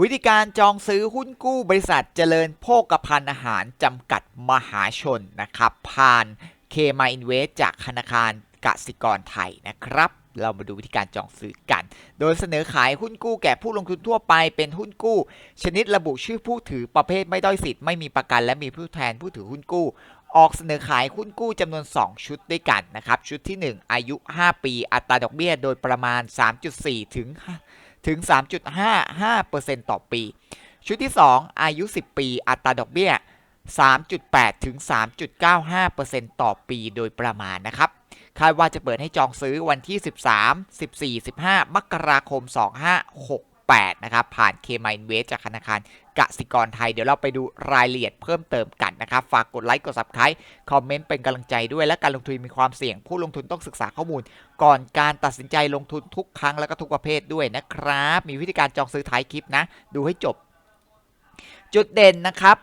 วิธีการจองซื้อหุ้นกู้บริษัทเจริญโภคภัณฑ์อาหารจำกัดมหาชนนะครับ ผ่านเคมาอินเวสจากธนาคารกสิกรไทยนะครับ เรามาดูวิธีการจองซื้อกัน โดยเสนอขายหุ้นกู้แก่ผู้ลงทุนทั่วไปเป็นหุ้นกู้ ชนิดระบุชื่อผู้ถือประเภทไม่ด้อยสิทธิ์ไม่มีประกัน และมีผู้แทนผู้ถือหุ้นกู้ออกเสนอขายหุ้นกู้จำนวน 2 ชุดด้วยกันนะครับ ชุดที่ 1 อายุ 5 ปี อัตราดอกเบี้ยโดยประมาณ 3.4 ถึง ถึง 3.55%ต่อปี ชุดที่ 2 อายุ 10 ปี อัตราดอกเบี้ย 3.8 ถึง 3.95%ต่อปีโดยประมาณนะครับ คาดว่าจะเปิดให้จองซื้อวันที่ 13 14 15 มกราคม 2568 นะครับ ผ่านเคม i นเวสจากธนาคารกสิกรไทย เดี๋ยวเราไปดูรายละเอียดเพิ่มเติมกัน นะครับ ฝากกดไลค์กด subscribe คอมเมนต์เป็นกำลังใจด้วยและการลงทุนมีความเสี่ยง ผู้ลงทุนต้องศึกษาข้อมูล ก่อนการตัดสินใจลงทุนทุกครั้งและก็ทุกประเภทด้วยนะครับ มีวิธีการจองซื้อท้ายคลิปนะ ดูให้จบ จุดเด่นนะครับ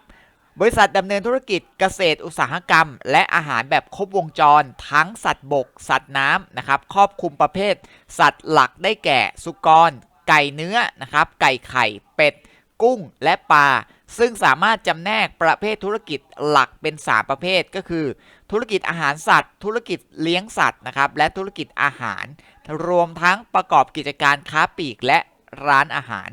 บริษัทดำเนินธุรกิจเกษตรอุตสาหกรรม และอาหารแบบครบวงจร ทั้งสัตว์บก สัตว์น้ำนะครับครอบคลุมประเภท สัตว์หลักได้แก่ สุกร ไก่เนื้อนะครับไก่ไข่ เป็ด กุ้งและปลา ซึ่งสามารถจำแนกประเภทธุรกิจหลักเป็น 3 ประเภทก็คือ ธุรกิจอาหารสัตว์ ธุรกิจเลี้ยงสัตว์นะครับและธุรกิจอาหาร รวมทั้งประกอบกิจการค้าปลีกและร้านอาหาร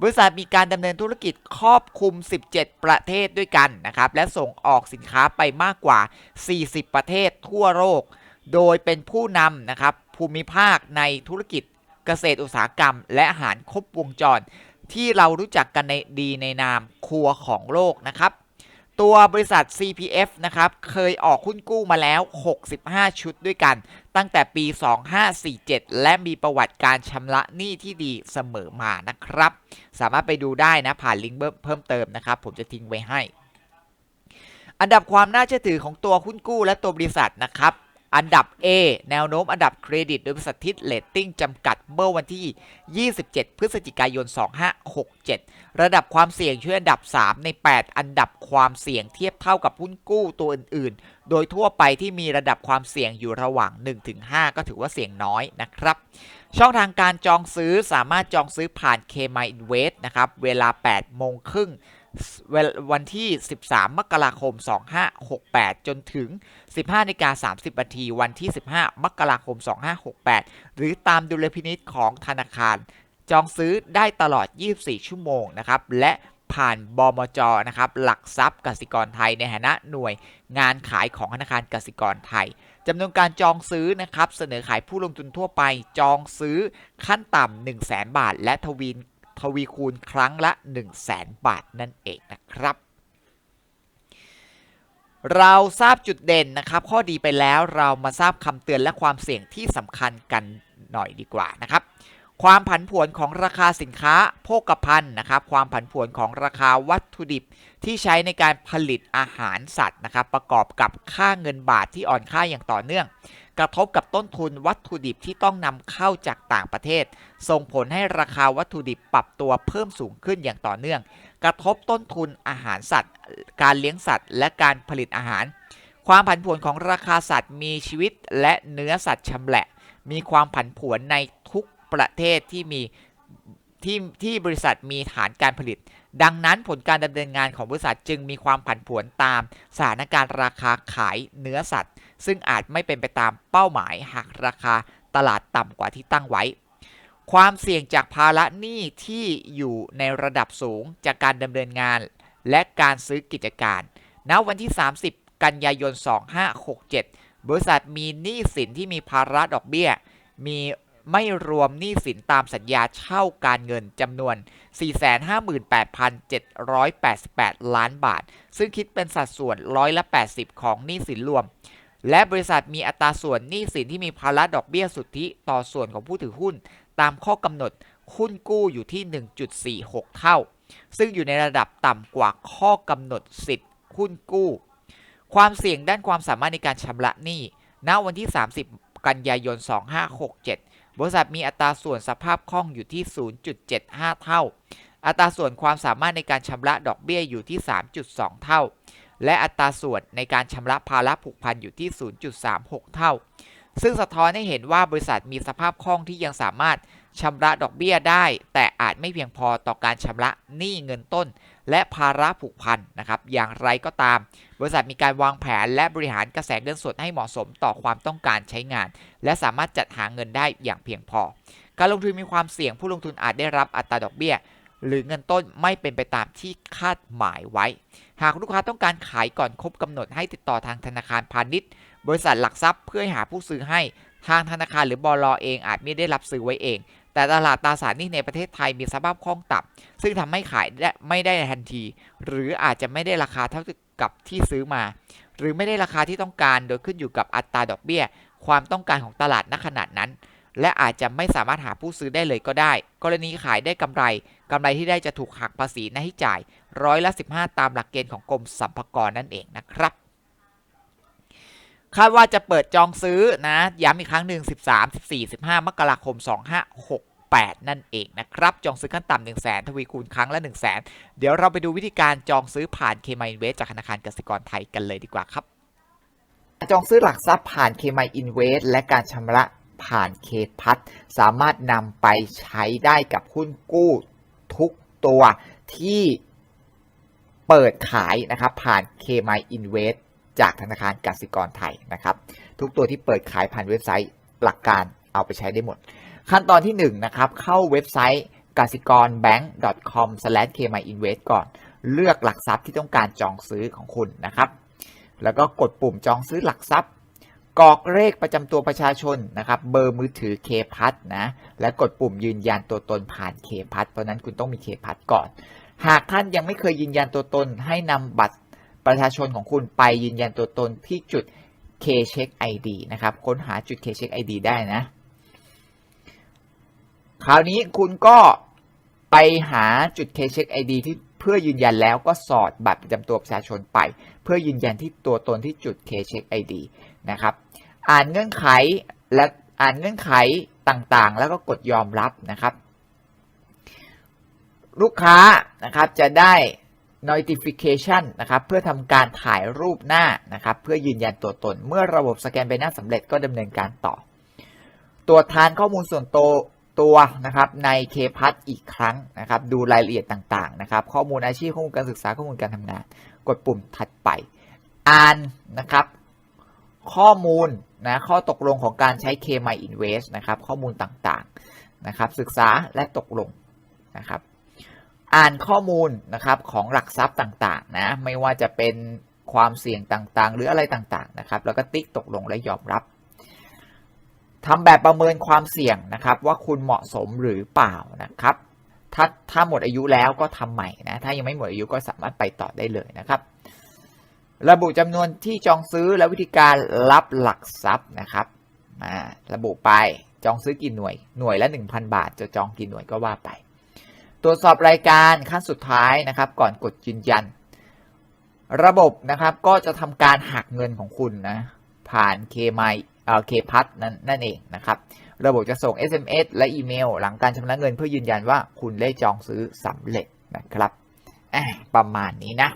บริษัทมีการดำเนินธุรกิจครอบคลุม 17 ประเทศด้วยกันนะครับและส่งออกสินค้าไปมากกว่า 40 ประเทศทั่วโลกโดยเป็นผู้นำนะครับภูมิภาคในธุรกิจเกษตรอุตสาหกรรม และอาหารครบวงจร ที่เรารู้จักกันในดีในนามครัวของโลกนะครับ ตัวบริษัท CPF นะครับเคยออกหุ้นกู้มาแล้ว 65 ชุดด้วยกัน ตั้งแต่ปี 2547 และมีประวัติการชำระหนี้ที่ดีเสมอมานะครับ สามารถไปดูได้นะผ่านลิงก์เพิ่มเติมนะครับ ผมจะทิ้งไว้ให้ อันดับความน่าเชื่อถือของตัวหุ้นกู้และตัวบริษัทนะครับ อันดับ A แนวโน้มอันดับเครดิตโดยบริษัททิศเลตติ้งจำกัดเมื่อวันที่ 27 พฤศจิกายน 2567 ระดับความเสี่ยงช่วยอันดับ 3 ใน 8 อันดับความเสี่ยงเทียบเท่ากับหุ้นกู้ตัวอื่น ๆ โดยทั่วไปที่มีระดับความเสี่ยงอยู่ระหว่าง 1-5 ก็ถือว่าเสี่ยงน้อยนะครับ ช่องทางการจองซื้อสามารถจองซื้อผ่าน k m y Invest นะครับ เวลา 8 โมงครึ่ง วันที่ 13 มกราคม 2568 จนถึง 15นาฬิกา30นาทีวันที่ 15 มกราคม 2568 หรือตามดุลพินิษของธนาคาร จองซื้อได้ตลอด 24 ชั่วโมงนะครับ และผ่านบมจนะครับหลักทรัพย์กสิกรไทยในฐานะหน่วยงานขายของธนาคารกสิกรไทยจำนวนการจองซื้อนะครับเสนอขายผู้ลงทุนทั่วไปจองซื้อขั้นต่ำ1 0 0 0 0 0บาท และทวีน ทวีคูณครั้งละ 1 0 0 0 0แบาทนั่นเองนะครับ เราทราบจุดเด่นนะครับ ข้อดีไปแล้วเรามาทราบคำเตือนและความเสี่ยงที่สำคัญกันหน่อยดีกว่านะครับ ความผันผวนของราคาสินค้าโภคภัณฑ์นะครับ ความผันผวนของราคาวัตถุดิบที่ใช้ในการผลิตอาหารสัตว์นะครับ ประกอบกับค่าเงินบาทที่อ่อนค่าอย่างต่อเนื่อง กระทบกับต้นทุนวัตถุดิบที่ต้องนำเข้าจากต่างประเทศ ส่งผลให้ราคาวัตถุดิบปรับตัวเพิ่มสูงขึ้นอย่างต่อเนื่อง กระทบต้นทุนอาหารสัตว์ การเลี้ยงสัตว์ และการผลิตอาหาร ความผันผวนของราคาสัตว์มีชีวิตและเนื้อสัตว์ชำแหละ มีความผันผวนในทุกประเทศที่มีที่ที่บริษัทมีฐานการผลิต ดังนั้นผลการดำเนินงานของบริษัทจึงมีความผันผวนตามสถานการณ์ราคาขายเนื้อสัตว์ ซึ่งอาจไม่เป็นไปตามเป้าหมายหากราคาตลาดต่ำกว่าที่ตั้งไว้ ความเสี่ยงจากภาระหนี้ที่อยู่ในระดับสูงจากการดำเนินงาน และการซื้อกิจการณวันที่ 30 กันยายน 2567 บริษัทมีหนี้สินที่มีภาระดอกเบี้ย มีไม่รวมหนี้สินตามสัญญาเช่าการเงินจำนวน 458,788 ล้านบาท ซึ่งคิดเป็นสัดส่วนร้อยละ 80 ของหนี้สินรวม และบริษัทมีอัตราส่วนหนี้สินที่มีภาระดอกเบี้ยสุทธิต่อส่วนของผู้ถือหุ้น ตามข้อกำหนดหุ้นกู้อยู่ที่ 1.46 เท่า ซึ่งอยู่ในระดับต่ำกว่าข้อกำหนดสิทธิ์หุ้นกู้ ความเสี่ยงด้านความสามารถในการชำระหนี้ ณ วันที่ 30 กันยายน 2567 บริษัทมีอัตราส่วนสภาพคล่องอยู่ที่ 0.75 เท่า อัตราส่วนความสามารถในการชำระดอกเบี้ยอยู่ที่ 3.2 เท่า และอัตราส่วนในการชำระภาระผูกพันอยู่ที่ 0.36 เท่า ซึ่งสะท้อนให้เห็นว่าบริษัทมีสภาพคล่องที่ยังสามารถชำระดอกเบี้ยได้ แต่อาจไม่เพียงพอต่อการชำระหนี้เงินต้น และภาระผูกพันนะครับอย่างไรก็ตาม บริษัทมีการวางแผนและบริหารกระแสเงินสดให้เหมาะสมต่อความต้องการใช้งาน และสามารถจัดหาเงินได้อย่างเพียงพอ การลงทุนมีความเสี่ยงผู้ลงทุนอาจได้รับอัตราดอกเบี้ย หรือเงินต้นไม่เป็นไปตามที่คาดหมายไว้ หากลูกค้าต้องการขายก่อนครบกำหนดให้ติดต่อทางธนาคารพาณิชย์ บริษัทหลักทรัพย์เพื่อหาผู้ซื้อให้ ทางธนาคารหรือบลเองอาจไม่ได้รับซื้อไว้เอง แต่ตลาดตราสารหนี้ในประเทศไทยมีสภาพคล่องต่ำซึ่งทำให้ขายได้ไม่ได้ทันที หรืออาจจะไม่ได้ราคาเท่ากับที่ซื้อมา หรือไม่ได้ราคาที่ต้องการโดยขึ้นอยู่กับอัตราดอกเบี้ย ความต้องการของตลาดณขนาดนั้น และอาจจะไม่สามารถหาผู้ซื้อได้เลยก็ได้ กรณีขายได้กำไรกำไรที่ได้จะถูกหักภาษีหน้าที่จ่ายร้อยละ 15 ตามหลักเกณฑ์ของกรมสรรพากรนั่นเองนะครับคาดว่าจะเปิดจองซื้อนะ ย้ำอีกครั้งหนึ่ง 13 14 15 มกราคม 2568 นั่นเองนะครับ จองซื้อขั้นต่ำ1 0 0 0 0แทวีคูณครั้งละ 1 0 0 0 0แเดี๋ยวเราไปดูวิธีการจองซื้อผ่านเคม i อินเวสจากธนาคารกสิกรไทยกันเลยดีกว่าครับ จองซื้อหลักทรัพย์ผ่านเคม i อินเวสและการชำระ ผ่านเคพัทสามารถนำไปใช้ได้กับหุ้นกู้ทุกตัวที่เปิดขายนะครับผ่าน k m y Invest จากธนาคารกสิกรไทยนะครับ ทุกตัวที่เปิดขายผ่านเว็บไซต์หลักการเอาไปใช้ได้หมด ขั้นตอนที่1นะครับเข้าเว็บไซต์กสิกร bank.com/kmyinvest ก่อน เลือกหลักทรัพย์ที่ต้องการจองซื้อของคุณนะครับ แล้วก็กดปุ่มจองซื้อหลักทรัพย์ กรอกเลขประจำตัวประชาชนนะครับ เบอร์มือถือเคพัทนะ และกดปุ่มยืนยันตัวตนผ่านเคพัทเพราะนั้นคุณต้องมีเคพัทก่อน หากท่านยังไม่เคยยืนยันตัวตน ให้นำบัตรประชาชนของคุณไปยืนยันตัวตนที่จุด K-Check ID นะครับ ค้นหาจุด K-Check ID ได้นะ คราวนี้คุณก็ไปหาจุด K-Check ID ที่เพื่อยืนยันแล้วก็สอดบัตรประจำตัวประชาชนไป เพื่อยืนยันที่ตัวตนที่จุด K-Check ID นะครับ อ่านเงื่อนไขและอ่านเงื่อนไขต่างๆ แล้วก็กดยอมรับนะครับ ลูกค้านะครับจะได้ notification นะครับเพื่อทำการถ่ายรูปหน้านะครับ เพื่อยืนยันตัวตน เมื่อระบบสแกนใบหน้าสำเร็จก็ดำเนินการต่อ ตรวจทานข้อมูลส่วนตัวตัวนะครับในเคพัทอีกครั้งนะครับ ดูรายละเอียดต่างๆนะครับ ข้อมูลอาชีพข้อมูลการศึกษาข้อมูลการทำงาน กดปุ่มถัดไป อ่านนะครับ ข้อมูลนะข้อตกลงของการใช้ K-My Invest นะครับข้อมูลต่างๆนะครับศึกษาและตกลงนะครับอ่านข้อมูลนะครับของหลักทรัพย์ต่างๆนะไม่ว่าจะเป็นความเสี่ยงต่างๆ หรืออะไรต่างๆนะครับแล้วก็ติ๊กตกลงและยอมรับทำแบบประเมินความเสี่ยงนะครับว่าคุณเหมาะสมหรือเปล่านะครับถ้าถ้าหมดอายุแล้วก็ทำใหม่นะถ้ายังไม่หมดอายุก็สามารถไปต่อได้เลยนะครับ ระบุจำนวนที่จองซื้อและวิธีการรับหลักทรัพย์นะครับมาระบุไปจองซื้อกี่หน่วยหน่วยละ 1,000 บาท จะจองกี่หน่วยก็ว่าไป ตรวจสอบรายการขั้นสุดท้ายนะครับ ก่อนกดยืนยัน ระบบนะครับก็จะทำการหักเงินของคุณนะผ่านเคมเอ่อเคพัทนั่นนั่นเองนะครับ ระบบจะส่ง SMS และอีเมล หลังการชำระเงินเพื่อยืนยันว่าคุณได้จองซื้อสำเร็จนะครับประมาณนี้นะ